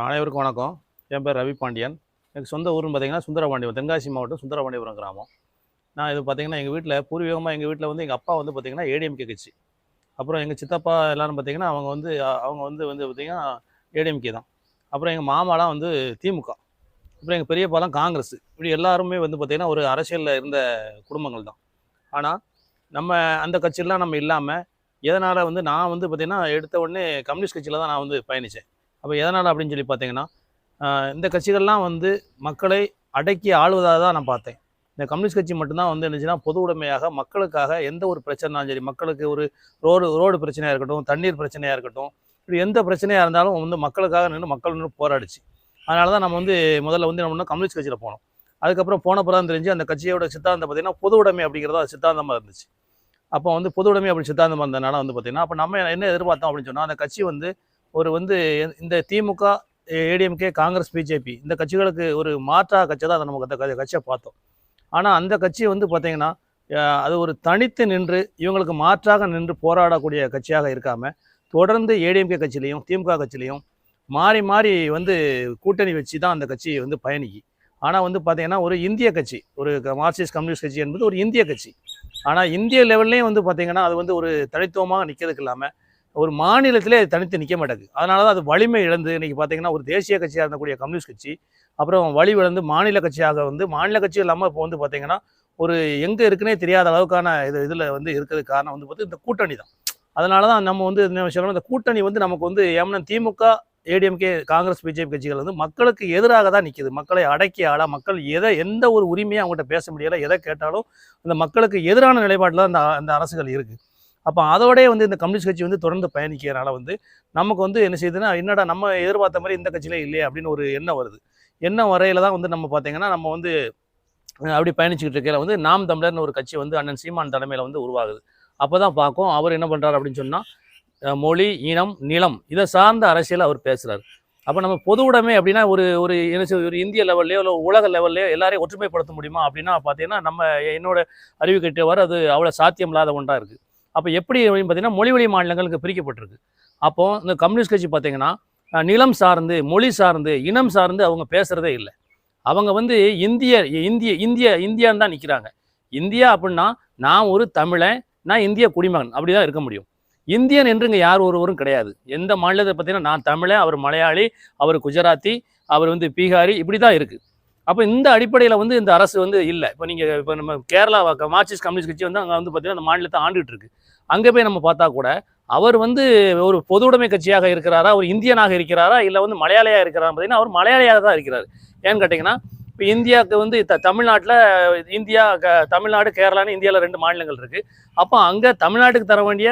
அனைவருக்கும் வணக்கம். என் பேர் ரவி பாண்டியன். எனக்கு சொந்த ஊர்னு பார்த்தீங்கன்னா சுந்தரபாண்டியம் தென்காசி மாவட்டம் சுந்தரபாண்டியபுரம் கிராமம். நான் இது பார்த்தீங்கன்னா எங்கள் வீட்டில் பூர்வீகமாக எங்கள் வீட்டில் வந்து எங்கள் அப்பா வந்து பார்த்தீங்கன்னா ஏடிஎம்கே கட்சி. அப்புறம் எங்கள் சித்தப்பா எல்லாரும் பார்த்தீங்கன்னா அவங்க வந்து அவங்க வந்து வந்து பார்த்திங்கன்னா ஏடிஎம்கே தான். அப்புறம் எங்கள் மாமாலாம் வந்து திமுக. அப்புறம் எங்கள் பெரியப்பாலாம் காங்கிரஸ். இப்படி எல்லாருமே வந்து பார்த்திங்கன்னா ஒரு அரசியலில் இருந்த குடும்பங்கள் தான். ஆனால் நம்ம அந்த கட்சியெலாம் நம்ம இல்லாமல் எதனால் வந்து நான் வந்து பார்த்தீங்கன்னா எடுத்த உடனே கம்யூனிஸ்ட் கட்சியில் தான் நான் வந்து பயணித்தேன் அப்போ எதனால் அப்படின்னு சொல்லி பார்த்தீங்கன்னா இந்த கட்சிகள்லாம் வந்து மக்களை அடக்கி ஆளுவதாக தான் நான் பார்த்தேன். இந்த கம்யூனிஸ்ட் கட்சி மட்டும்தான் வந்து என்னச்சுன்னா பொது உடைமையாக மக்களுக்காக எந்த ஒரு பிரச்சனைனாலும் சரி மக்களுக்கு ஒரு ரோடு ரோடு பிரச்சனையாக இருக்கட்டும் தண்ணீர் பிரச்சனையாக இருக்கட்டும் இப்படி எந்த பிரச்சனையாக இருந்தாலும் வந்து மக்களுக்காக நின்று மக்கள் நின்று போராடிச்சு. அதனால தான் நம்ம வந்து முதல்ல வந்து என்ன கம்யூனிஸ்ட் கட்சியில் போனோம். அதுக்கப்புறம் போனப்போ தான் தெரிஞ்சு அந்த கட்சியோட சித்தாந்தம் பார்த்தீங்கன்னா பொது உடைமை அப்படிங்கிறத சித்தாந்தமாக இருந்துச்சு. அப்போ வந்து பொது உடைமை அப்படி சித்தாந்தமாக இருந்ததுனால வந்து பார்த்திங்கன்னா அப்போ நம்ம என்ன எதிர்பார்த்தோம் அப்படின்னு சொன்னால் அந்த கட்சி வந்து ஒரு வந்து இந்த திமுக ஏடிஎம்கே காங்கிரஸ் பிஜேபி இந்த கட்சிகளுக்கு ஒரு மாற்றாக கட்சி தான் அதை நமக்கு அந்த கட்சியை பார்த்தோம். ஆனால் அந்த கட்சி வந்து பார்த்திங்கன்னா அது ஒரு தனித்து நின்று இவங்களுக்கு மாற்றாக நின்று போராடக்கூடிய கட்சியாக இருக்காமல் தொடர்ந்து ஏடிஎம்கே கட்சியிலையும் திமுக கட்சியிலையும் மாறி மாறி வந்து கூட்டணி வச்சு தான் அந்த கட்சி வந்து பயணிக்கு. ஆனால் வந்து பார்த்திங்கன்னா ஒரு இந்திய கட்சி ஒரு மார்க்சிஸ்ட் கம்யூனிஸ்ட் கட்சி என்பது ஒரு இந்திய கட்சி. ஆனால் இந்திய லெவல்லையும் வந்து பார்த்திங்கன்னா அது வந்து ஒரு தனித்துவமாக நிற்கிறதுக்கு இல்லாமல் ஒரு மாநிலத்திலே அது தனித்து நிற்க மாட்டேங்குது. அதனால தான் அது வலிமை இழந்து இன்னைக்கு பார்த்தீங்கன்னா ஒரு தேசிய கட்சியாக இருந்தக்கூடிய கம்யூனிஸ்ட் கட்சி அப்புறம் வலி இழந்து மாநில கட்சியாக வந்து மாநில கட்சி இல்லாமல் இப்போ வந்து பார்த்தீங்கன்னா ஒரு எங்கே இருக்குன்னே தெரியாத அளவுக்கான இது இதில் வந்து இருக்கிறதுக்கு காரணம் வந்து பார்த்து இந்த கூட்டணி தான். அதனால தான் நம்ம வந்து என்ன சொல்லணும் இந்த கூட்டணி வந்து நமக்கு வந்து ஏமனா திமுக ஏடிஎம்கே காங்கிரஸ் பிஜேபி கட்சிகள் வந்து மக்களுக்கு எதிராக தான் நிற்கிது மக்களை அடக்கி ஆளா மக்கள் எதை எந்த ஒரு உரிமையும் அவங்ககிட்ட பேச முடியலை. எதை கேட்டாலும் அந்த மக்களுக்கு எதிரான நிலைப்பாட்டில் அந்த அந்த அரசுகள் இருக்குது அப்போ அதோடய வந்து இந்த கம்யூனிஸ்ட் கட்சி வந்து தொடர்ந்து பயணிக்கிறனால வந்து நமக்கு வந்து என்ன செய்யுதுன்னா என்னடா நம்ம எதிர்பார்த்த மாதிரி இந்த கட்சியிலே இல்லையே அப்படின்னு ஒரு எண்ணம் வருது. எண்ணம் வரையில தான் வந்து நம்ம பார்த்தீங்கன்னா நம்ம வந்து அப்படி பயணிச்சுக்கிட்டு இருக்கையில வந்து நாம் தமிழர்னு ஒரு கட்சி வந்து அண்ணன் சீமான் தலைமையில் வந்து உருவாகுது. அப்போ தான் பார்க்கும் அவர் என்ன பண்ணுறாரு அப்படின்னு சொன்னால் மொழி இனம் நிலம் இதை சார்ந்த அரசியல் அவர் பேசுகிறார் அப்போ நம்ம பொது உடைமை அப்படின்னா ஒரு ஒரு என்ன சொல்றது, ஒரு இந்திய லெவல்லையோ இல்லை உலக லெவல்லையோ எல்லாரையும் ஒற்றுமைப்படுத்த முடியுமா அப்படின்னா பார்த்தீங்கன்னா நம்ம என்னோட அறிவு கட்டியவாறு அது அவ்வளோ சாத்தியம் இல்லாத இருக்குது அப்போ எப்படி பார்த்தீங்கன்னா மொழி வழி மாநிலங்களுக்கு பிரிக்கப்பட்டிருக்கு. அப்போது இந்த கம்யூனிஸ்ட் கட்சி பார்த்தீங்கன்னா நிலம் சார்ந்து மொழி சார்ந்து இனம் சார்ந்து அவங்க பேசுகிறதே இல்லை. அவங்க வந்து இந்திய இந்திய இந்திய இந்தியான்னு தான் நிற்கிறாங்க இந்தியா அப்படின்னா நான் ஒரு தமிழன் நான் இந்திய குடிமகன் அப்படி தான் இருக்க முடியும். இந்தியன் என்று இங்கே யார் ஒருவரும் கிடையாது. எந்த மாநிலத்தை பார்த்தீங்கன்னா நான் தமிழன் அவர் மலையாளி அவர் குஜராத்தி அவர் வந்து பீகாரி இப்படி தான் இருக்குது அப்போ இந்த அடிப்படையில் வந்து இந்த அரசு வந்து இல்லை. இப்போ நீங்கள் இப்போ நம்ம கேரளா மார்க்சிஸ்ட் கம்யூனிஸ்ட் கட்சி வந்து அங்கே வந்து பார்த்தீங்கன்னா அந்த மாநிலத்தை ஆண்டுகிட்டு இருக்கு. அங்கே போய் நம்ம பார்த்தா கூட அவர் வந்து ஒரு பொது உடைமை கட்சியாக இருக்கிறாரா ஒரு இந்தியனாக இருக்கிறாரா இல்லை வந்து மலையாளியாக இருக்கிறாரா பார்த்தீங்கன்னா அவர் மலையாளியாக தான் இருக்கிறார். ஏன்னு கேட்டிங்கன்னா இப்போ இந்தியாவுக்கு வந்து த தமிழ்நாட்டில் இந்தியா க- தமிழ்நாடு கேரளான்னு இந்தியாவில் ரெண்டு மாநிலங்கள் இருக்குது அப்போ அங்கே தமிழ்நாட்டுக்கு தர வேண்டிய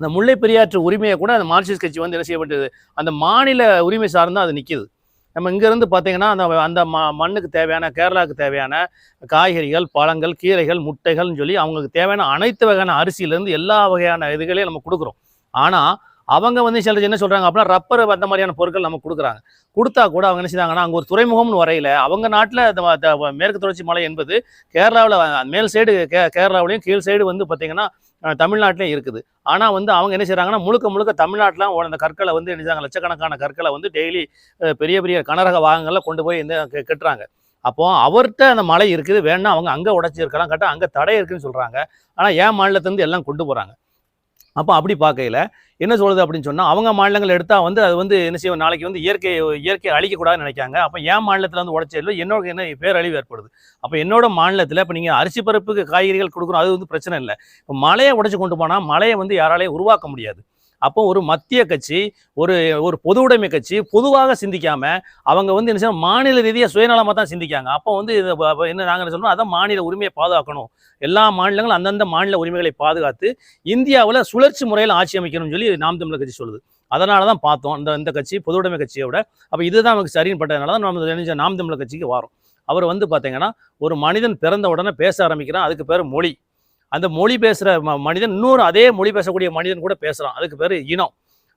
இந்த முல்லை பெரியாற்று உரிமையை கூட அந்த மார்க்சிஸ்ட் கட்சி வந்து என்ன செய்யப்பட்டது அந்த மாநில உரிமை சார்ந்து அது நிற்கிது நம்ம இங்கேருந்து பார்த்தீங்கன்னா அந்த அந்த ம மண்ணுக்கு தேவையான கேரளாவுக்கு தேவையான காய்கறிகள் பழங்கள் கீரைகள் முட்டைகள்னு சொல்லி அவங்களுக்கு தேவையான அனைத்து வகையான அரிசியிலேருந்து எல்லா வகையான இதுகளையும் நம்ம கொடுக்குறோம். ஆனால் அவங்க வந்து சில என்ன சொல்கிறாங்க அப்படின்னா ரப்பர் அந்த மாதிரியான பொருட்கள் நம்ம கொடுக்குறாங்க. கொடுத்தா கூட அவங்க என்ன செய்தாங்கன்னா அங்கே ஒரு துறைமுகம்னு வரையில அவங்க நாட்டில் மேற்கு தொடர்ச்சி மலை என்பது கேரளாவில் மேல் சைடு கே கேரளாவிலையும் கீழ் சைடு வந்து பார்த்திங்கன்னா தமிழ்நாட்டிலே தமிழ்நாட்டிலையும் இருக்குது. ஆனால் வந்து அவங்க என்ன செய்கிறாங்கன்னா முழுக்க முழுக்க தமிழ்நாட்டில் அந்த கற்களை வந்து என்ன லட்சக்கணக்கான கற்களை வந்து டெய்லி பெரிய பெரிய கனரக வாகனங்களில் கொண்டு போய் இந்த கெ- கெட்டுறாங்க. அப்போ அவர்கிட்ட அந்த மலை இருக்குது வேணா அவங்க அங்கே உடச்சிருக்கலாம் கேட்டால் அங்கே தடை இருக்குதுன்னு சொல்கிறாங்க ஆனால் ஏன் மாநிலத்திலேருந்து எல்லாம் கொண்டு போகிறாங்க அப்போ அப்படி பார்க்கையில என்ன சொல்லுது அப்படின்னு சொன்னால் அவங்க மாநிலங்கள் எடுத்தால் வந்து அது வந்து என்ன செய்வோம் நாளைக்கு வந்து இயற்கை இயற்கையை அழிக்கக்கூடாதுன்னு நினைக்காங்க. அப்போ என் மாநிலத்தில் வந்து உடச்சதில்ல என்னோட என்ன பேரழிவு ஏற்படுது. அப்போ என்னோட மாநிலத்தில் இப்போ நீங்கள் அரிசி பருப்புக்கு காய்கறிகள் கொடுக்குறோம் அது வந்து பிரச்சனை இல்லை. இப்போ மழையை உடச்சி கொண்டு போனால் மழையை வந்து யாராலையும் உருவாக்க முடியாது. அப்போ ஒரு மத்திய கட்சி ஒரு ஒரு பொது உடைமை கட்சி பொதுவாக சிந்திக்காம அவங்க வந்து என்ன செய்யணும் மாநில ரீதியாக சுயநலமாக தான் சிந்திக்காங்க. அப்போ வந்து இது ப- என்ன நாங்கள் சொல்றோம் அதான் மாநில உரிமையை பாதுகாக்கணும். எல்லா மாநிலங்களும் அந்தந்த மாநில உரிமைகளை பாதுகாத்து இந்தியாவில் சுழற்சி முறையில் ஆட்சி அமைக்கணும்னு சொல்லி நாம் தமிழர் கட்சி சொல்லுது. அதனால தான் பார்த்தோம் இந்த இந்த கட்சி பொதுவுடைமை கட்சியை கட்சியோட அப்போ இதுதான் நமக்கு சரின்னு பட்டதுனால தான் நம்ம நாம் தமிழர் கட்சிக்கு வரோம். அவர் வந்து பார்த்தீங்கன்னா ஒரு மனிதன் பிறந்த உடனே பேச ஆரம்பிக்கிறான் அதுக்கு பேர் மொழி. அந்த மொழி பேசுகிற மனிதன் இன்னொரு அதே மொழி பேசக்கூடிய மனிதன் கூட பேசுகிறான் அதுக்கு பேர் இனம்.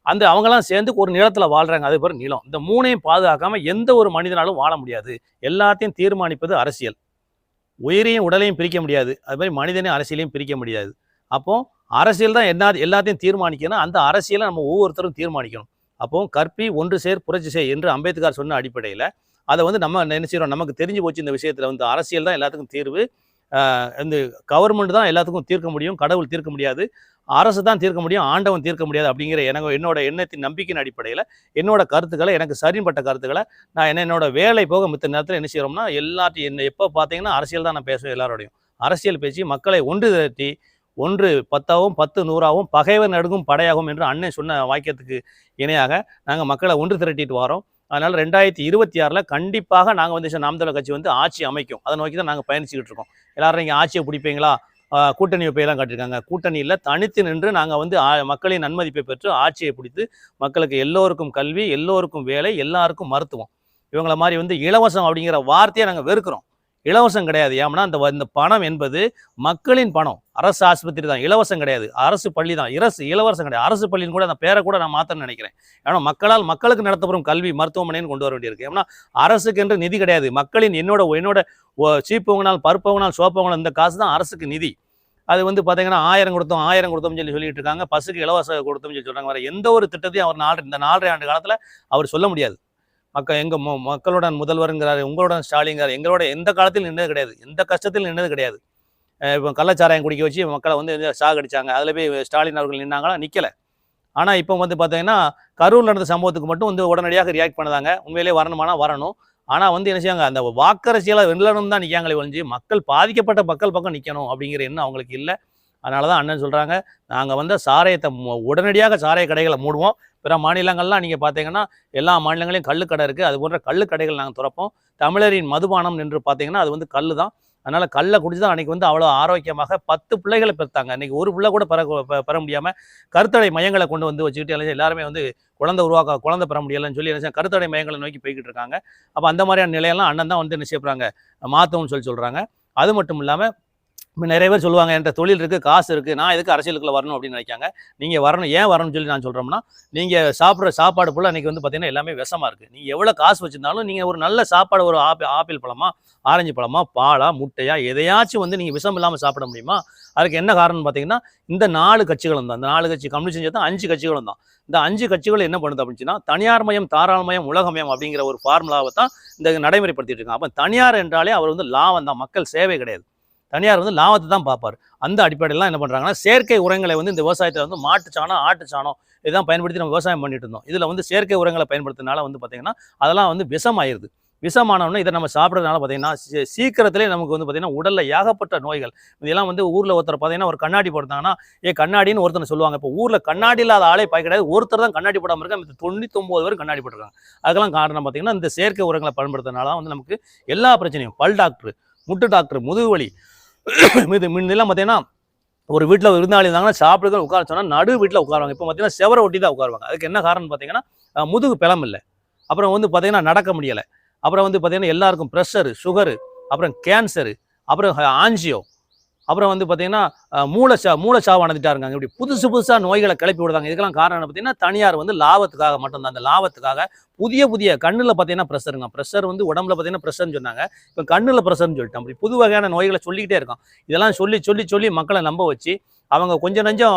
அந்த அவங்கெல்லாம் சேர்ந்து ஒரு நிலத்தில் வாழ்கிறாங்க அது பேர் நிலம். இந்த மூணையும் பாதுகாக்காமல் எந்த ஒரு மனிதனாலும் வாழ முடியாது. எல்லாத்தையும் தீர்மானிப்பது அரசியல். உயிரையும் உடலையும் பிரிக்க முடியாது. அது மாதிரி மனிதனையும் அரசியலையும் பிரிக்க முடியாது. அப்போது அரசியல் தான் என்ன எல்லாத்தையும் தீர்மானிக்கணும் அந்த அரசியலை நம்ம ஒவ்வொருத்தரும் தீர்மானிக்கணும். அப்போ கற்பி ஒன்று சேர் புரட்சி செய் என்று அம்பேத்கர் சொன்ன அடிப்படையில் அதை வந்து நம்ம நினைச்சிடும் நமக்கு தெரிஞ்சு போச்சு இந்த விஷயத்தில் வந்து. அரசியல் தான் எல்லாத்துக்கும் தீர்வு. இந்த கவர்மெண்ட் தான் எல்லாத்துக்கும் தீர்க்க முடியும் கடவுள் தீர்க்க முடியாது அரசு தான் தீர்க்க முடியும் ஆண்டவன் தீர்க்க முடியாது அப்படிங்கிற எனக்கு என்னோட எண்ணத்தின் நம்பிக்கையின் அடிப்படையில் என்னோட கருத்துக்களை எனக்கு சரிப்பட்ட கருத்துக்களை நான் என்ன என்னோட வேலை போக மித்த நேரத்தில் என்ன செய்கிறோம்னா எல்லாத்தையும் என்ன எப்போ பார்த்தீங்கன்னா அரசியல் தான் நான் பேசுவேன் எல்லாரோடையும். அரசியல் பேசி மக்களை ஒன்று திரட்டி ஒன்று பத்தாவும் பத்து நூறாவும் பகைவர் நடுங்கும் படையாகும் என்று அண்ணன் சொன்ன வாக்கியத்துக்கு இணையாக நாங்கள் மக்களை ஒன்று திரட்டிட்டு வரோம் அதனால் ரெண்டாயிரத்தி இருபத்தி ஆறில் கண்டிப்பாக நாங்கள் வந்து நாம் தமிழர் கட்சி வந்து ஆட்சி அமைக்கும். அதை நோக்கி தான் நாங்கள் பயணிச்சுக்கிட்டு இருக்கோம். எல்லாரும் இங்கே ஆட்சியை பிடிப்பீங்களா? கூட்டணி வைப்பையெல்லாம் காட்டியிருக்காங்க. கூட்டணியில் தனித்து நின்று நாங்கள் வந்து மக்களின் நன்மதிப்பை பெற்று ஆட்சியை பிடித்து மக்களுக்கு எல்லோருக்கும் கல்வி எல்லோருக்கும் வேலை எல்லாருக்கும் மருத்துவம். இவங்கள மாதிரி வந்து இலவசம் அப்படிங்கிற வார்த்தையை நாங்கள் வெறுக்கிறோம். இலவசம் கிடையாது. ஏன்னா அந்த வ- இந்த பணம் என்பது மக்களின் பணம். அரசு ஆஸ்பத்திரி தான். இலவசம் கிடையாது. அரசு பள்ளி தான். இரசு இலவசம் கிடையாது. அரசு பள்ளின்னு கூட அந்த பேரை கூட நான் மாற்றணும்னு நினைக்கிறேன். ஏன்னா மக்களால் மக்களுக்கு நடத்தப்படும் கல்வி மருத்துவமனைன்னு கொண்டு வர வேண்டியிருக்கு. ஏன்னா அரசுக்கு என்று நிதி கிடையாது. மக்களின் என்னோட என்னோட சீப்பவங்கனால் பருப்பவங்கனால் சோப்பவங்கனால் இந்த காசு தான் அரசுக்கு நிதி. அது வந்து பார்த்தீங்கன்னா ஆயிரம் கொடுத்தோம் ஆயிரம் கொடுத்தோம்னு சொல்லி சொல்லிட்டு இருக்காங்க. பஸ்ஸுக்கு இலவச கொடுத்தோம்னு சொல்லி சொல்கிறாங்க வேறு எந்த ஒரு திட்டத்தையும் அவர் நாலு இந்த நாலரை ஆண்டு காலத்தில் அவர் சொல்ல முடியாது. மக்கள் எங்கள் மொ மக்களுடன் முதல்வருங்கிறார் உங்களுடன் ஸ்டாலிங்கிறார் எங்களோட எந்த காலத்தில் நின்றது கிடையாது. எந்த கஷ்டத்தில் நின்றது கிடையாது. இப்போ கள்ளச்சாராயம் குடிக்க வச்சு மக்களை வந்து சாகடிச்சாங்க அதில் போய் ஸ்டாலின் அவர்கள் நின்னாங்களா? நிற்கலை ஆனால் இப்போ வந்து பார்த்தீங்கன்னா கரூரில் நடந்த சம்பவத்துக்கு மட்டும் வந்து உடனடியாக ரியாக்ட் பண்ணதாங்க. உண்மையிலேயே வரணுமானா வரணும். ஆனால் வந்து என்ன செய்யாங்க அந்த வாக்கரசியில் வெள்ளணும் தான் நிற்காங்களே ஒழிஞ்சு மக்கள் பாதிக்கப்பட்ட மக்கள் பக்கம் நிற்கணும் அப்படிங்கிற எண்ணம் அவங்களுக்கு இல்லை. அதனால தான் அண்ணன் சொல்கிறாங்க நாங்கள் வந்து சாராயத்தை உடனடியாக சாராய கடைகளை மூடுவோம். பிற மாநிலங்கள்லாம் நீங்கள் பார்த்தீங்கன்னா எல்லா மாநிலங்களையும் கள்ளுக்கடை இருக்குது அது போன்ற கள்ளுக்கடைகள் நாங்கள் திறப்போம். தமிழரின் மதுபானம் என்று பார்த்தீங்கன்னா அது வந்து கல் தான் அதனால் கல்லை குடிச்சு தான் அன்றைக்கி வந்து அவ்வளோ ஆரோக்கியமாக பத்து பிள்ளைகளை பெற்றாங்க. இன்றைக்கி ஒரு பிள்ளை கூட பெற பெற முடியாமல் கருத்தடை மையங்களை கொண்டு வந்து வச்சுக்கிட்டு எல்லாருமே வந்து குழந்தை உருவாக்க குழந்தை பெற முடியலைன்னு சொல்லி என்ன கருத்தடை மையங்களை நோக்கி போய்கிட்டு இருக்காங்க. அப்போ அந்த மாதிரியான நிலையெல்லாம் அண்ணன் தான் வந்து என்ன செய்யப்படுறாங்க மாற்றணும்னு சொல்லி சொல்கிறாங்க அது மட்டும் இல்லாமல் இப்போ நிறைய பேர் சொல்லுவாங்க என்கிட்ட தொழில் இருக்குது காசு இருக்குது நான் எதுக்கு அரசியலுக்குள்ளே வரணும்? அப்படின்னு நினைக்காங்க. நீங்கள் வரணும் ஏன் வரணும்னு சொல்லி நான் சொல்கிறோம்னா நீங்கள் சாப்பிட்ற சாப்பாடு ஃபுல்லாக அன்றைக்கி வந்து பார்த்தீங்கன்னா எல்லாமே விஷமாக இருக்குது நீங்கள் எவ்வளோ காசு வச்சுருந்தாலும் நீங்கள் ஒரு நல்ல சாப்பாடு ஒரு ஆப்பிள் ஆப்பிள் பழமா ஆரஞ்சு பழமா பாலா முட்டையா எதையாச்சும் வந்து நீங்கள் விஷம் இல்லாமல் சாப்பிட முடியுமா? அதுக்கு என்ன காரணம்னு பார்த்தீங்கன்னா இந்த நாலு கட்சிகளும் தான். இந்த நாலு கட்சி கம்யூனிஸ்ட் தான் அஞ்சு கட்சிகளும் தான். இந்த அஞ்சு கட்சிகள் என்ன பண்ணுது அப்படின்னா தனியார் மயம் தாராளமயம் உலகமயம் அப்படிங்கிற ஒரு ஃபார்முலாவை தான் இந்த நடைமுறைப்படுத்திட்டு இருக்காங்க. அப்போ தனியார் என்றாலே அவர் வந்து லாபம் தான். மக்கள் சேவை கிடையாது. தனியார் வந்து லாபத்தை தான் பார்ப்பார். அந்த அடிப்படையிலாம் என்ன பண்ணுறாங்கன்னா செயற்கை உரங்களை வந்து இந்த விவசாயத்தில் வந்து மாட்டு சாணம் ஆட்டு சாணம் இதான் பயன்படுத்தி நம்ம விவசாயம் பண்ணிட்டு இருந்தோம். இதில் வந்து செயற்கை உரங்களை பயன்படுத்தினால வந்து பார்த்திங்கன்னா அதெல்லாம் வந்து விஷமாயிருது. விஷமானவொன்னே இதை நம்ம சாப்பிட்றதுனால பார்த்தீங்கன்னா சீ- சீக்கிரத்திலே நமக்கு வந்து பார்த்தீங்கன்னா உடலில் ஏகப்பட்ட நோய்கள். இதெல்லாம் வந்து ஊரில் ஒருத்தர் பார்த்தீங்கன்னா ஒரு கண்ணாடி போட்டாங்கன்னா ஏ கண்ணாடின்னு ஒருத்தனை சொல்லுவாங்க. இப்போ ஊரில் கண்ணாடி இல்லாத ஆளே பாய் கிடையாது. ஒருத்தர் தான் கண்ணாடி போடாமல் இருக்காங்க. மித்த தொண்ணூத்தொம்பது பேர் கண்ணாடி போட்டிருக்காங்க. அதுக்கெல்லாம் காரணம் பார்த்தீங்கன்னா இந்த செயற்கை உரங்களை பயன்படுத்துறதுனால தான் வந்து நமக்கு எல்லா பிரச்சனையும் பல் டாக்டர் முட்டு டாக்டர் முதுகு வலி மீது முன்னெல்லாம் பார்த்தீங்கன்னா ஒரு வீட்டில் விருந்தாளி இருந்தாங்கன்னா சாப்பிட்டு உட்கார சொன்னால் நடு வீட்டில் உட்காருவாங்க. இப்போ பார்த்தீங்கன்னா செவரை ஒட்டி தான் உட்காருவாங்க. அதுக்கு என்ன காரணம் பார்த்தீங்கன்னா முதுகு பிளம் இல்லை. அப்புறம் வந்து பார்த்தீங்கன்னா நடக்க முடியலை. அப்புறம் வந்து பார்த்தீங்கன்னா எல்லாருக்கும் ப்ரெஷரு சுகரு அப்புறம் கேன்சரு அப்புறம் ஆஞ்சியோ அப்புறம் வந்து பார்த்தீங்கன்னா அஹ், மூளை சா அடைஞ்சிட்டாருங்க. இப்படி புதுசு புதுசாக நோய்களை கிளப்பி விடுறாங்க. இதுக்கெல்லாம் காரணம் பார்த்தீங்கன்னா தனியார் வந்து லாபத்துக்காக மட்டும்தான். அந்த லாபத்துக்காக புதிய புதிய கண்ணில் பார்த்தீங்கன்னா ப்ரெஷருங்க ப்ரெஷர் வந்து உடம்புல பார்த்தீங்கன்னா ப்ரெஷர்னு சொன்னாங்க. இப்போ கண்ணில் ப்ரெஷர்னு சொல்லிட்டோம் அப்படி புது வகையான நோய்களை சொல்லிக்கிட்டே இருக்கான். இதெல்லாம் சொல்லி சொல்லி சொல்லி மக்களை நம்ப வச்சு அவங்க கொஞ்சம் நஞ்சம்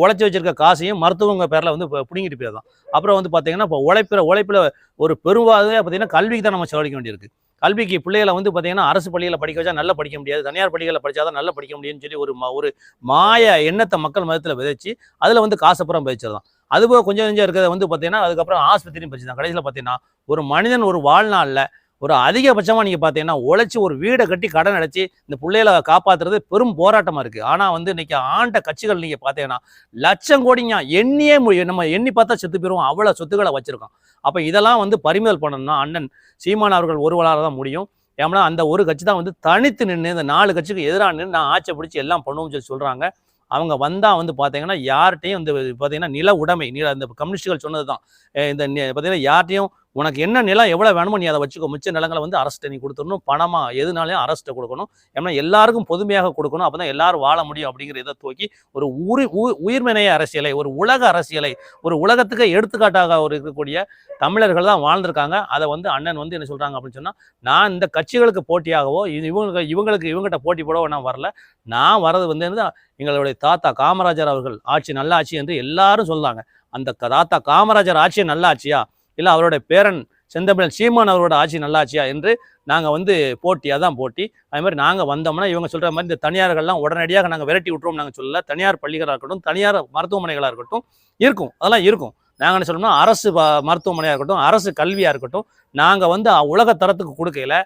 உழைச்சி வச்சிருக்க காசையும் மருத்துவங்க பேரில் வந்து இப்போ பிடுங்கிட்டு போயிடலாம் அப்புறம் வந்து பார்த்தீங்கன்னா இப்போ உழைப்பில் உழைப்பில் ஒரு பெருவாக பார்த்தீங்கன்னா கல்விக்கு தான் நம்ம செலவழிக்க வேண்டியிருக்கு. கல்விக்கு பிள்ளைகளை வந்து பார்த்தீங்கன்னா அரசு பள்ளியில் படிக்க வச்சா நல்லா படிக்க முடியாது. தனியார் பள்ளிகளில் படித்தா தான் நல்லா படிக்க முடியும்னு சொல்லி ஒரு மா ஒரு மாய எண்ணத்தை மக்கள் மதத்தில் விதைச்சு அதில் வந்து காசப்புறம் பதிச்சிடலாம் அதுபோக கொஞ்சம் கொஞ்சம் இருக்கிறத வந்து பார்த்தீங்கன்னா அதுக்கப்புறம் ஆஸ்பத்திரியும் படிச்சு கடைசியில் பார்த்தீங்கன்னா ஒரு மனிதன் ஒரு வாழ்நாளில் ஒரு அதிகபட்சமாக நீங்கள் பார்த்தீங்கன்னா உழைச்சி ஒரு வீடை கட்டி கடன் அடைச்சி இந்த பிள்ளைகளை காப்பாற்றுறது பெரும் போராட்டமாக இருக்குது ஆனால் வந்து இன்றைக்கி ஆண்ட கட்சிகள் நீங்கள் பார்த்தீங்கன்னா லட்சம் கோடிங்க எண்ணியே முடியும் நம்ம எண்ணி பார்த்தா செத்து போயிடுவோம் அவ்வளோ சொத்துக்களை வச்சுருக்கோம். அப்போ இதெல்லாம் வந்து பறிமுதல் பண்ணணும்னா அண்ணன் சீமான் அவர்கள் ஒருவரால் தான் முடியும். ஏன்னா அந்த ஒரு கட்சி தான் வந்து தனித்து நின்று இந்த நாலு கட்சிக்கு எதிராக நின்று நான் ஆட்சி பிடிச்சி எல்லாம் பண்ணுவோம்னு சொல்லி சொல்கிறாங்க அவங்க வந்தால் வந்து பார்த்தீங்கன்னா யார்கிட்டையும் வந்து பார்த்தீங்கன்னா நில உடைமை நில இந்த கம்யூனிஸ்டுகள் சொன்னது தான் இந்த பார்த்தீங்கன்னா யார்கிட்டையும் உனக்கு என்ன நிலம் எவ்வளோ வேணுமோ நீ அதை வச்சுக்கோ. மிச்ச நிலங்களை வந்து அரசு நீ கொடுத்துடணும். பணமாக எதுனாலையும் அரசு கொடுக்கணும். ஏன்னா எல்லாருக்கும் பொதுமையாக கொடுக்கணும். அப்போ தான் எல்லாரும் வாழ முடியும் அப்படிங்கிற இதை தூக்கி ஒரு உரி உ- உயிர்மனைய அரசியலை ஒரு உலக அரசியலை ஒரு உலகத்துக்கு எடுத்துக்காட்டாக ஒரு இருக்கக்கூடிய தமிழர்கள் தான் வாழ்ந்திருக்காங்க. அதை வந்து அண்ணன் வந்து என்ன சொல்கிறாங்க அப்படின்னு சொன்னால் நான் இந்த கட்சிகளுக்கு போட்டியாகவோ இது இவங்களுக்கு இவங்ககிட்ட போட்டி போடவோ நான் வரல. நான் வர்றது வந்து என்ன எங்களுடைய தாத்தா காமராஜர் அவர்கள் ஆட்சி நல்ல ஆட்சி என்று எல்லாரும் சொல்றாங்க. அந்த தாத்தா காமராஜர் ஆட்சி நல்ல ஆட்சியா இல்லை அவருடைய பேரன் செந்தமிழன் சீமான் அவரோட ஆட்சி நல்லா ஆட்சியா என்று நாங்கள் வந்து போட்டி அதான் போட்டி. அதே மாதிரி நாங்கள் வந்தோம்னா இவங்க சொல்கிற மாதிரி இந்த தனியார்கள்லாம் உடனடியாக நாங்கள் விரட்டி விட்டுருவோம் நாங்கள் சொல்லல. தனியார் பள்ளிகளாக இருக்கட்டும் தனியார் மருத்துவமனைகளாக இருக்கட்டும் இருக்கும். அதெல்லாம் இருக்கும். நாங்கள் என்ன சொல்லணும்னா அரசு மருத்துவமனையாக இருக்கட்டும் அரசு கல்வியாக இருக்கட்டும் நாங்கள் வந்து உலக தரத்துக்கு கொடுக்கல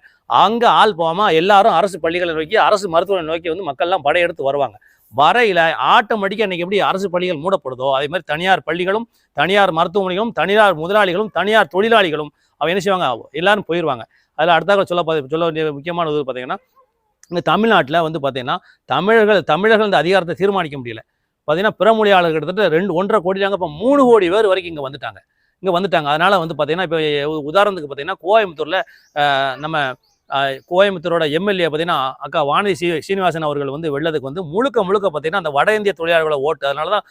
அங்கே ஆள் போகாமல் எல்லாரும் அரசு பள்ளிகளை நோக்கி அரசு மருத்துவமனை நோக்கி வந்து மக்கள்லாம் படையெடுத்து வருவாங்க. வரையில் ஆட்டோமேட்டிக்காக இன்றைக்கி எப்படி அரசு பள்ளிகள் மூடப்படுதோ அதே மாதிரி தனியார் பள்ளிகளும் தனியார் மருத்துவமனைகளும் தனியார் முதலாளிகளும் தனியார் தொழிலாளிகளும் அவன் என்ன செய்வாங்க? எல்லாரும் போயிடுவாங்க அதில் அடுத்தாக சொல்ல பார்த்து சொல்ல வேண்டிய முக்கியமான இது பார்த்தீங்கன்னா இந்த தமிழ்நாட்டில் வந்து பார்த்தீங்கன்னா தமிழர்கள் தமிழர்கள் இந்த அதிகாரத்தை தீர்மானிக்க முடியல. பார்த்தீங்கன்னா பிற மொழியாளர்கள் கிட்டத்தட்ட ரெண்டு ஒன்றரை கோடினாங்க இப்போ மூணு கோடி பேர் வரைக்கும் இங்கே வந்துட்டாங்க. இங்கே வந்துட்டாங்க. அதனால் வந்து பார்த்தீங்கன்னா இப்போ உதாரணத்துக்கு பார்த்தீங்கன்னா கோயம்புத்தூரில் நம்ம கோயம்புத்தூரோட எம்எல்ஏ பார்த்தீங்கன்னா அக்கா வானதி சீ சீனிவாசன் அவர்கள் வந்து வெள்ளதுக்கு வந்து முழுக்க முழுக்க பார்த்தீங்கன்னா அந்த வட இந்திய தொழிலாளர்களை ஓட்டு அதனால தான்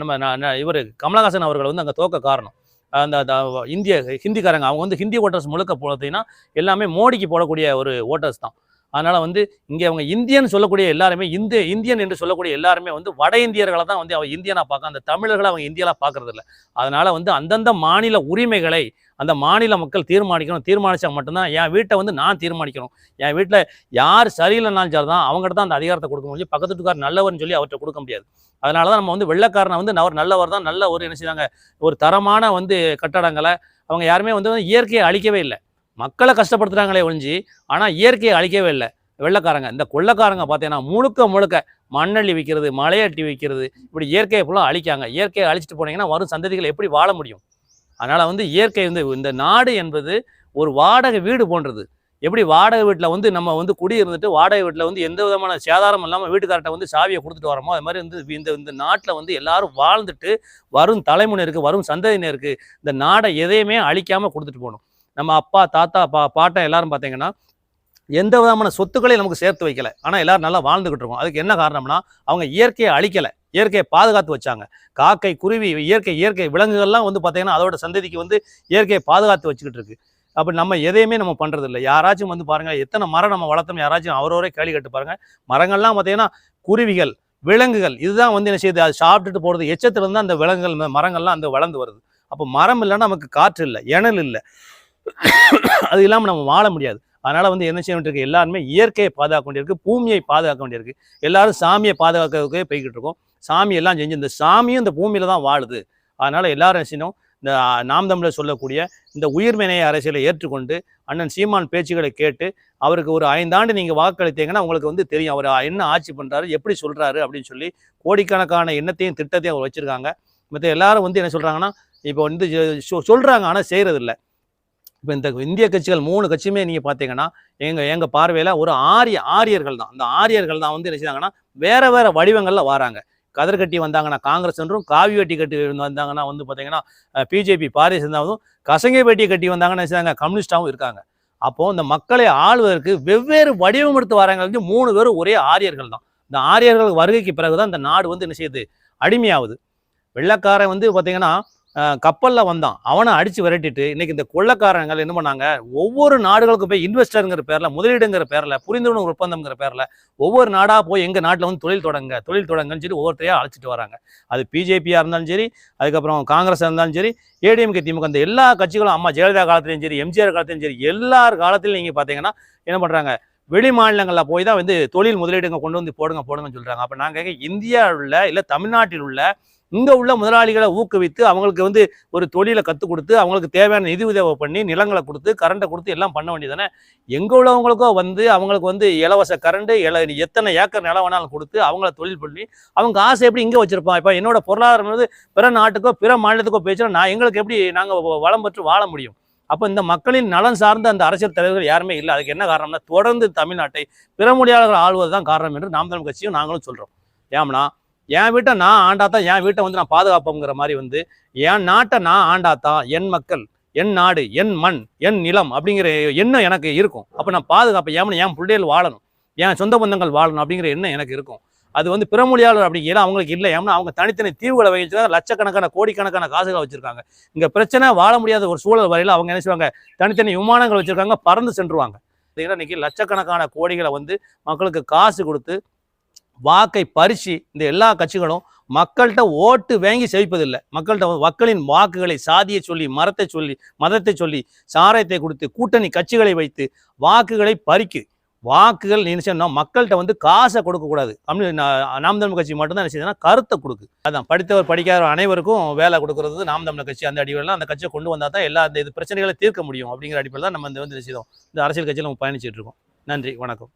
நம்ம இவர் கமலஹாசன் அவர்கள் வந்து அங்கே தோக்க காரணம். அந்த இந்திய ஹிந்திக்காரங்க அவங்க வந்து ஹிந்தி ஓட்டர்ஸ் முழுக்க பார்த்தீங்கன்னா எல்லாமே மோடிக்கு போடக்கூடிய ஒரு ஓட்டர்ஸ் தான். அதனால் வந்து இங்கே அவங்க இந்தியன் சொல்லக்கூடிய எல்லாருமே இந்து இந்தியன் என்று சொல்லக்கூடிய எல்லாருமே வந்து வட இந்தியர்களை தான் வந்து அவங்க இந்தியனாக பார்க்க அந்த தமிழர்களை அவங்க இந்தியாவில் பார்க்குறதில்ல. அதனால் வந்து அந்தந்த மாநில உரிமைகளை அந்த மாநில மக்கள் தீர்மானிக்கணும். தீர்மானிச்சா மட்டும்தான் என் வீட்டை வந்து நான் தீர்மானிக்கணும். என் வீட்டில் யார் சரியில்லைனாலும் சரி தான் அவங்ககிட்ட தான் அந்த அதிகாரத்தை கொடுக்க முடியும். பக்கத்து வீட்டுக்கார் நல்லவர்னு சொல்லி அவர்கிட்ட கொடுக்க முடியாது. அதனால தான் நம்ம வந்து வெள்ளைக்காரனை வந்து அவர் நல்லவர் தான் நல்ல ஒரு என்ன ஒரு தரமான வந்து கட்டடங்களை அவங்க யாருமே வந்து இயற்கையை அழிக்கவே இல்லை. மக்களை கஷ்டப்படுத்துகிறாங்களே ஒழிஞ்சு ஆனால் இயற்கையை அழிக்கவே இல்லை. வெள்ளைக்காரங்க இந்த கொள்ளைக்காரங்க பார்த்தீங்கன்னா முழுக்க முழுக்க மண்ணள்ளி விற்கிறது மலையட்டி விற்கிறது இப்படி இயற்கையை ஃபுல்லாக அழிக்காங்க. இயற்கையை அழிச்சிட்டு போனீங்கன்னா வரும் சந்ததிகள் எப்படி வாழ முடியும்? அதனால் வந்து இயற்கை வந்து இந்த நாடு என்பது ஒரு வாடகை வீடு போன்றது. எப்படி வாடகை வீட்டில் வந்து நம்ம வந்து குடியிருந்துட்டு வாடகை வீட்டில் வந்து எந்த விதமான சேதாரம் இல்லாமல் வீட்டுக்கார்ட்ட வந்து சாவியை கொடுத்துட்டு வரோமோ அது மாதிரி வந்து இந்த இந்த நாட்டில் வந்து எல்லாரும் வாழ்ந்துட்டு வரும் தலைமுறையினருக்கு வரும் சந்ததியினருக்கு இந்த நாடை எதையுமே அழிக்காமல் கொடுத்துட்டு போகணும். நம்ம அப்பா தாத்தா பா பாட்டன் எல்லாரும் பார்த்தீங்கன்னா எந்த விதமான சொத்துக்களையும் நமக்கு சேர்த்து வைக்கலை. ஆனால் எல்லாரும் நல்லா வாழ்ந்துக்கிட்டு இருக்கோம். அதுக்கு என்ன காரணம்னா அவங்க இயற்கையை அழிக்கலை. இயற்கையை பாதுகாத்து வச்சாங்க. காக்கை குருவி இயற்கை இயற்கை விலங்குகள்லாம் வந்து பார்த்தீங்கன்னா அதோட சந்ததிக்கு வந்து இயற்கையை பாதுகாத்து வச்சுக்கிட்டு இருக்கு. அப்படி நம்ம எதையுமே நம்ம பண்ணுறது இல்லை யாராச்சும் வந்து பாருங்கள் எத்தனை மரம் நம்ம வளர்த்தோம் யாராச்சும் அவரோரே கேள்வி கேட்டு பாருங்கள் மரங்கள்லாம் பார்த்தீங்கன்னா குருவிகள் விலங்குகள் இதுதான் வந்து என்ன செய்யுது? அது சாப்பிட்டுட்டு போகிறது எச்சத்துலேருந்து அந்த விலங்குகள் மரங்கள்லாம் அந்த வளர்ந்து வருது. அப்போ மரம் இல்லைன்னா நமக்கு காற்று இல்லை இணல் இல்லை. அது இல்லாமல் நம்ம வாழ முடியாது. அதனால் வந்து என்ன செய்ய வேண்டியிருக்கு? எல்லாருமே இயற்கையை பாதுகாக்க வேண்டியிருக்கு பூமியை பாதுகாக்க வேண்டியிருக்கு. எல்லாரும் சாமியை பாதுகாக்கிறதுக்கே போய்கிட்டு இருக்கோம் சாமி எல்லாம் செஞ்சு இந்த சாமியும் இந்த பூமியில் தான் வாழுது. அதனால் எல்லாரும் செய்யணும்? இந்த நாம் தமிழர் சொல்லக்கூடிய இந்த உயிர்வினைய அரசியலை ஏற்றுக்கொண்டு அண்ணன் சீமான் பேச்சுகளை கேட்டு அவருக்கு ஒரு ஐந்தாண்டு நீங்கள் வாக்களித்தீங்கன்னா உங்களுக்கு வந்து தெரியும். அவர் என்ன ஆட்சி பண்ணுறாரு எப்படி சொல்கிறாரு அப்படின்னு சொல்லி கோடிக்கணக்கான எண்ணத்தையும் திட்டத்தையும் அவர் வச்சுருக்காங்க. மற்ற எல்லாரும் வந்து என்ன சொல்கிறாங்கன்னா இப்போ வந்து சொ- ஆனால் ஆனா இப்போ இந்த இந்திய கட்சிகள் மூணு கட்சியுமே நீங்கள் பார்த்தீங்கன்னா எங்கள் எங்கள் பார்வையில் ஒரு ஆரிய ஆரியர்கள் தான். அந்த ஆரியர்கள் தான் வந்து என்ன செய்தாங்கன்னா வேறு வேறு வடிவங்களில் வராங்க. கதர் கட்டி வந்தாங்கன்னா காங்கிரஸ் என்றும் காவி வெட்டி கட்டி வந்தாங்கன்னா வந்து பார்த்தீங்கன்னா பிஜேபி பாரிஸ் இருந்தாலும் கசங்கை வெட்டியை கட்டி வந்தாங்கன்னா என்ன கம்யூனிஸ்டாகவும் இருக்காங்க. அப்போது இந்த மக்களை ஆள்வதற்கு வெவ்வேறு வடிவம் எடுத்து வராங்க வந்து மூணு பேரும் ஒரே ஆரியர்கள் தான். இந்த ஆரியர்கள் வருகைக்கு பிறகு தான் இந்த நாடு வந்து என்ன செய்யுது? அடிமையாகுது வெள்ளைக்காரன் வந்து பார்த்திங்கன்னா கப்பலில் வந்தான். அவனை அடித்து விரட்டிட்டு இன்னைக்கு இந்த கொள்ளக்காரங்கள் என்ன பண்ணாங்க? ஒவ்வொரு நாடுகளுக்கும் போய் இன்வெஸ்டருங்கிற பேரில் முதலீடுங்கிற பேரில் புரிந்துணர்வு ஒப்பந்தம்ங்கிற பேரில் ஒவ்வொரு நாடாக போய் எங்கள் நாட்டில் வந்து தொழில் தொடங்க தொழில் தொடங்கன்னு சொல்லி ஒவ்வொருத்தரையாக அழைச்சிட்டு வராங்க. அது பிஜேபியாக இருந்தாலும் சரி அதுக்கப்புறம் காங்கிரஸ் இருந்தாலும் சரி ஏடிஎம்கே திமுக அந்த எல்லா கட்சிகளும் அம்மா ஜெயலலிதா காலத்துலையும் சரி எம்ஜிஆர் காலத்திலையும் சரி எல்லார் காலத்திலையும் நீங்கள் பார்த்தீங்கன்னா என்ன பண்ணுறாங்க வெளி மாநிலங்களில் போய் தான் வந்து தொழில் முதலீடுங்க கொண்டு வந்து போடுங்க போடுங்கன்னு சொல்கிறாங்க அப்போ நாங்கள் இந்தியாவில் இல்லை தமிழ்நாட்டில் உள்ள இங்க உள்ள முதலாளிகளை ஊக்குவித்து அவங்களுக்கு வந்து ஒரு தொழிலை கற்றுக் கொடுத்து அவங்களுக்கு தேவையான நிதி உதவி பண்ணி நிலங்களை கொடுத்து கரண்ட்டை கொடுத்து எல்லாம் பண்ண வேண்டியதானே எங்க உள்ளவங்களுக்கோ வந்து அவங்களுக்கு வந்து இலவச கரண்ட் இல எத்தனை ஏக்கர் நிலம் வேணாலும் கொடுத்து அவங்கள தொழில் பண்ணி அவங்க ஆசை எப்படி இங்கே வச்சிருப்பான் இப்போ என்னோட பொருளாதாரம் வந்து பிற நாட்டுக்கோ பிற மாநிலத்துக்கோ பேச்சுனா நான் எங்களுக்கு எப்படி நாங்கள் வளம் பெற்று வாழ முடியும்? அப்போ இந்த மக்களின் நலன் சார்ந்த அந்த அரசியல் தலைவர்கள் யாருமே இல்லை. அதுக்கு என்ன காரணம்னா தொடர்ந்து தமிழ்நாட்டை பிற மொழியாளர்கள் ஆள்வது தான் காரணம் என்று நாம் தமிழ் கட்சியும் நாங்களும் சொல்கிறோம் ஏம்னா என் வீட்டை நான் ஆண்டாத்தான் என் வீட்டை வந்து நான் பாதுகாப்போங்கிற மாதிரி வந்து என் நாட்டை நான் ஆண்டாத்தான் என் மக்கள் என் நாடு என் மண் என் நிலம் அப்படிங்கிற எண்ணம் எனக்கு இருக்கும். அப்போ நான் பாதுகாப்பு ஏன் என் பிள்ளைகள் வாழணும். என் சொந்த பந்தங்கள் வாழணும் அப்படிங்கிற எண்ணம் எனக்கு இருக்கும். அது வந்து பிறமொழியாளர் அப்படிங்கிற அவங்களுக்கு இல்லை. ஏன்னா அவங்க தனித்தனி தீவுகளை வச்சிருக்காங்க லட்சக்கணக்கான கோடிக்கணக்கான காசுகளை வச்சிருக்காங்க. இங்கே பிரச்சனை வாழ முடியாத ஒரு சூழல் வரையில் அவங்க என்ன செய்வாங்க? தனித்தனி விமானங்கள் வச்சிருக்காங்க. பறந்து சென்றுவாங்க. இன்னைக்கு லட்சக்கணக்கான கோடிகளை வந்து மக்களுக்கு காசு கொடுத்து வாக்கை பறிச்சு இந்த எல்லா கட்சிகளும் மக்கள்கிட்ட ஓட்டு வாங்கி செவிப்பதில்லை. மக்கள்கிட்ட மக்களின் வாக்குகளை சாதியை சொல்லி மரத்தை சொல்லி மதத்தை சொல்லி சாராயத்தை கொடுத்து கூட்டணி கட்சிகளை வைத்து வாக்குகளை பறிக்கு. வாக்குகள் நினைச்சோம்னா மக்கள்கிட்ட வந்து காசை கொடுக்கக்கூடாது அப்படின்னு நாம் தமிழ் கட்சி மட்டும்தான் நினைச்சதுன்னா கருத்தை கொடுக்கு. அதான் படித்தவர் படிக்காத அனைவருக்கும் வேலை கொடுக்கறது நாம் தமிழ் கட்சி. அந்த அடிப்படையில் அந்த கட்சியை கொண்டு வந்தால் தான் எல்லா இந்த இது பிரச்சனைகளை தீர்க்க முடியும் அப்படிங்கிற அடிப்படையில் தான் நம்ம இந்த வந்து செய்தோம். இந்த அரசியல் கட்சியில் நம்ம பயணிச்சுட்டு இருக்கோம். நன்றி வணக்கம்.